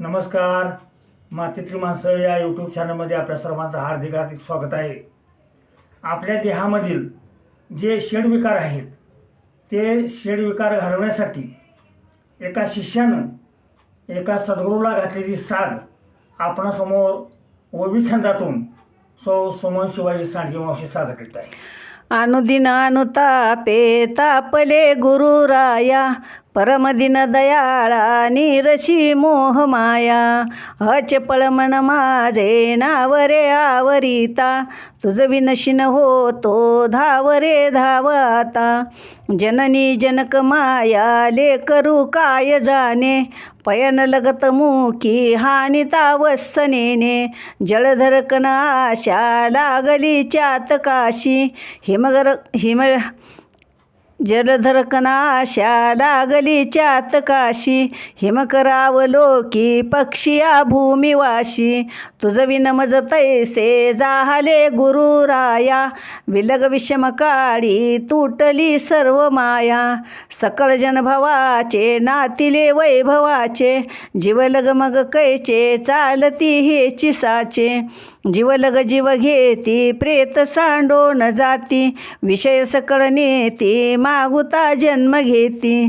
नमस्कार. मातीतली माणसं या यूट्यूब चॅनलमध्ये आपल्या सर्वांचं हार्दिक हार्दिक स्वागत आहे. आपल्या देहामधील जे षडविकार आहेत ते षडविकार घालवण्यासाठी एका शिष्यानं एका सद्गुरूला घातलेली साध आपणासमोर ओवी छंदातून सौ सुमन शिवाजी सांडगे मावशी सादर करीत आहे. अनुदिनानुतापे तापले गुरुराया परमदिन दयाळा निरशी मोहमाया अचपळ मन माझे नावरे आवरिता. तुझ विनशिन होतो धावरे धावता. जननी जनक माया लेकरू काय जाणे? पयन लगत मुखी हानिता वसनेने जलधरकन आशा लागली चातकाशी. हिमगर हिम जलधरकनाशा लागली चातकाशी हिमकरावलोकी पक्षिया भूमिवाशी. तुझ विनमज तैसे जाहले गुरुराया विलग विषम काळी तुटली सर्व माया. सकळ जनभवाचे नातिले वैभवाचे. जीवलग मग कैचे चालती हेची जीवलग जीव घेती प्रेत सांडो न जाती विषय सकळ नेती मागुता जन्म घेती.